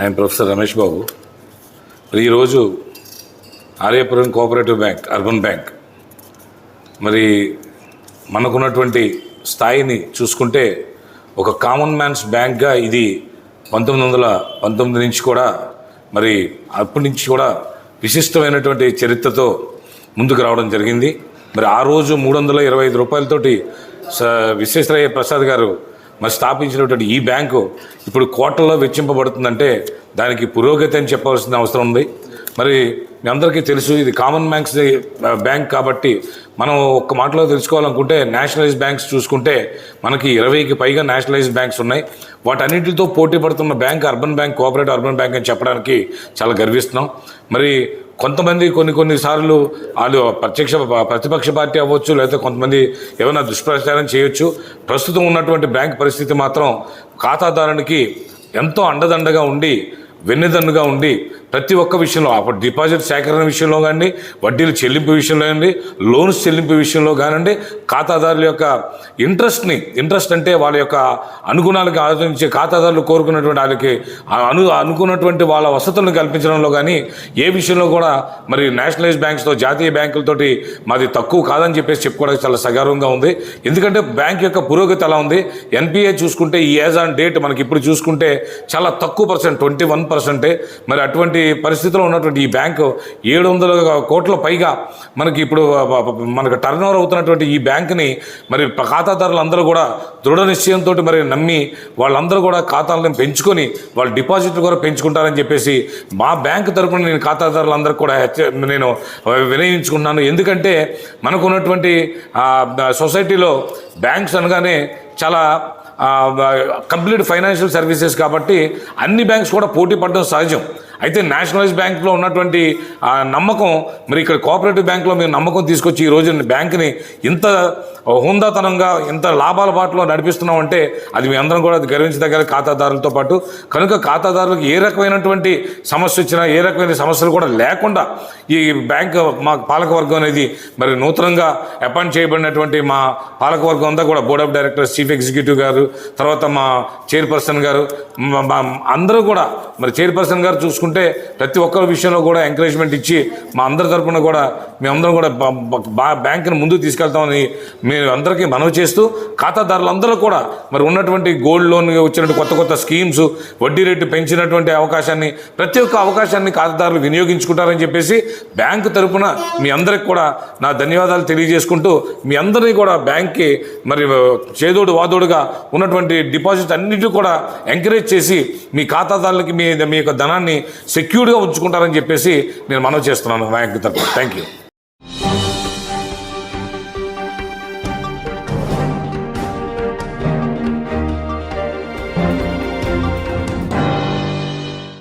ఆయన ప్రొఫెసర్ రమేష్ బాబు. మరి ఈరోజు Aryapuram cooperative bank urban bank మరి మనకున్నటువంటి స్థాయిని చూసుకుంటే ఒక కామన్ మ్యాన్స్ బ్యాంక్గా ఇది పంతొమ్మిది వందల పంతొమ్మిది నుంచి కూడా మరి అప్పటి నుంచి కూడా విశిష్టమైనటువంటి చరిత్రతో ముందుకు రావడం జరిగింది. మరి ఆ రోజు మూడు వందల ఇరవై ఐదు రూపాయలతోటి విశ్వేశ్వరయ్య ప్రసాద్ గారు మరి స్థాపించినటువంటి ఈ బ్యాంకు ఇప్పుడు కోట్లలో వెచ్చింపబడుతుందంటే దానికి పురోగతి అని చెప్పవలసిన అవసరం ఉంది. మరి మీ అందరికీ తెలుసు ఇది కామన్ బ్యాంక్స్ బ్యాంక్ కాబట్టి మనం ఒక్క మాటలో తెలుసుకోవాలనుకుంటే నేషనలైజ్ బ్యాంక్స్ చూసుకుంటే మనకి ఇరవైకి పైగా నేషనలైజ్ బ్యాంక్స్ ఉన్నాయి. వాటన్నిటితో పోటీ పడుతున్న bank urban bank cooperative urban bank అని చెప్పడానికి చాలా గర్విస్తున్నాం. మరి కొంతమంది కొన్ని కొన్ని సార్లు వాళ్ళు ప్రత్యక్ష ప్రతిపక్ష పార్టీ అవ్వచ్చు లేకపోతే కొంతమంది ఏమైనా దుష్ప్రచారం చేయొచ్చు. ప్రస్తుతం ఉన్నటువంటి బ్యాంక్ పరిస్థితి మాత్రం ఖాతాదారునికి ఎంతో అండదండగా ఉండి వెన్నెదన్నుగా ఉండి ప్రతి ఒక్క విషయంలో అప్పుడు డిపాజిట్ సేకరణ విషయంలో కానీ వడ్డీలు చెల్లింపు విషయంలో కానీ లోన్స్ చెల్లింపు విషయంలో కానివ్వండి ఖాతాదారుల యొక్క ఇంట్రెస్ట్ని ఇంట్రెస్ట్ అంటే వాళ్ళ యొక్క అనుగుణాలకు ఆలోచించే ఖాతాదారులు కోరుకున్నటువంటి వాళ్ళకి అను అనుకున్నటువంటి వాళ్ళ వసతులను కల్పించడంలో కానీ ఏ విషయంలో కూడా మరి నేషనలైజ్ బ్యాంక్స్తో జాతీయ బ్యాంకులతోటి మాది తక్కువ కాదని చెప్పేసి చెప్పుకోవడానికి చాలా సగర్వంగా ఉంది. ఎందుకంటే బ్యాంక్ యొక్క పురోగతి ఎలా ఉంది? ఎన్పిఏ చూసుకుంటే ఈ యాజ్ ఆన్ డేట్ మనకి ఇప్పుడు చూసుకుంటే చాలా తక్కువ పర్సెంట్ ట్వంటీ వన్ పర్సెంటే మరి అటువంటి పరిస్థితిలో ఉన్నటువంటి ఈ బ్యాంకు ఏడు వందల కోట్ల పైగా మనకి ఇప్పుడు మనకు టర్న్ ఓవర్ అవుతున్నటువంటి ఈ బ్యాంకుని మరి ఖాతాదారులు అందరూ కూడా దృఢ నిశ్చయంతో మరి నమ్మి వాళ్ళందరూ కూడా ఖాతాలను పెంచుకొని వాళ్ళ డిపాజిట్లు కూడా పెంచుకుంటారని చెప్పేసి మా బ్యాంక్ తరపున నేను ఖాతాదారులందరూ కూడా నేను వినయించుకున్నాను ఎందుకంటే మనకు ఉన్నటువంటి సొసైటీలో బ్యాంక్స్ అనగానే చాలా కంప్లీట్ ఫైనాన్షియల్ సర్వీసెస్ కాబట్టి అన్ని బ్యాంక్స్ కూడా పోటీ పడడం సహజం. అయితే నేషనలైజ్ బ్యాంక్లో ఉన్నటువంటి ఆ నమ్మకం మరి ఇక్కడ కోఆపరేటివ్ బ్యాంక్లో మీరు నమ్మకం తీసుకొచ్చి ఈ రోజు బ్యాంక్ని ఇంత హుందాతనంగా ఇంత లాభాల బాటలో నడిపిస్తున్నామంటే అది మీ అందరం కూడా గర్వించదగ్గర ఖాతాదారులతో పాటు కనుక ఖాతాదారులకు ఏ రకమైనటువంటి సమస్య వచ్చినా ఏ రకమైన సమస్యలు కూడా లేకుండా ఈ బ్యాంక్ మా పాలకవర్గం అనేది మరి నూతనంగా అపాయింట్ చేయబడినటువంటి మా పాలకవర్గం అంతా కూడా board of directors chief executive గారు తర్వాత మా చైర్పర్సన్ గారు అందరూ కూడా మరి చైర్పర్సన్ గారు చూసుకుంటే ప్రతి ఒక్కరి విషయంలో కూడా ఎంకరేజ్మెంట్ ఇచ్చి మా అందరి తరఫున కూడా మేమందరం కూడా బా- బా- బ్యాంకును ముందుకు తీసుకెళ్తామని మీరు అందరికీ మనవి చేస్తూ ఖాతాదారులందరూ కూడా మరి ఉన్నటువంటి గోల్డ్ లోన్ వచ్చినటువంటి కొత్త కొత్త స్కీమ్స్ వడ్డీ రేటు పెంచినటువంటి అవకాశాన్ని ప్రతి ఒక్క అవకాశాన్ని ఖాతాదారులు వినియోగించుకుంటారని చెప్పేసి బ్యాంకు తరపున మీ అందరికి కూడా నా ధన్యవాదాలు తెలియజేసుకుంటూ మీ అందరినీ కూడా బ్యాంక్కి మరి చేదోడు వాదోడుగా ఉన్నటువంటి డిపాజిట్ అన్నిటి కూడా ఎంకరేజ్ చేసి మీ ఖాతాదారులకి మీ మీ యొక్క ధనాన్ని సెక్యూర్డ్గా ఉంచుకుంటారని చెప్పేసి నేను మనవి చేస్తున్నాను నాయకు తరఫున థ్యాంక్ యూ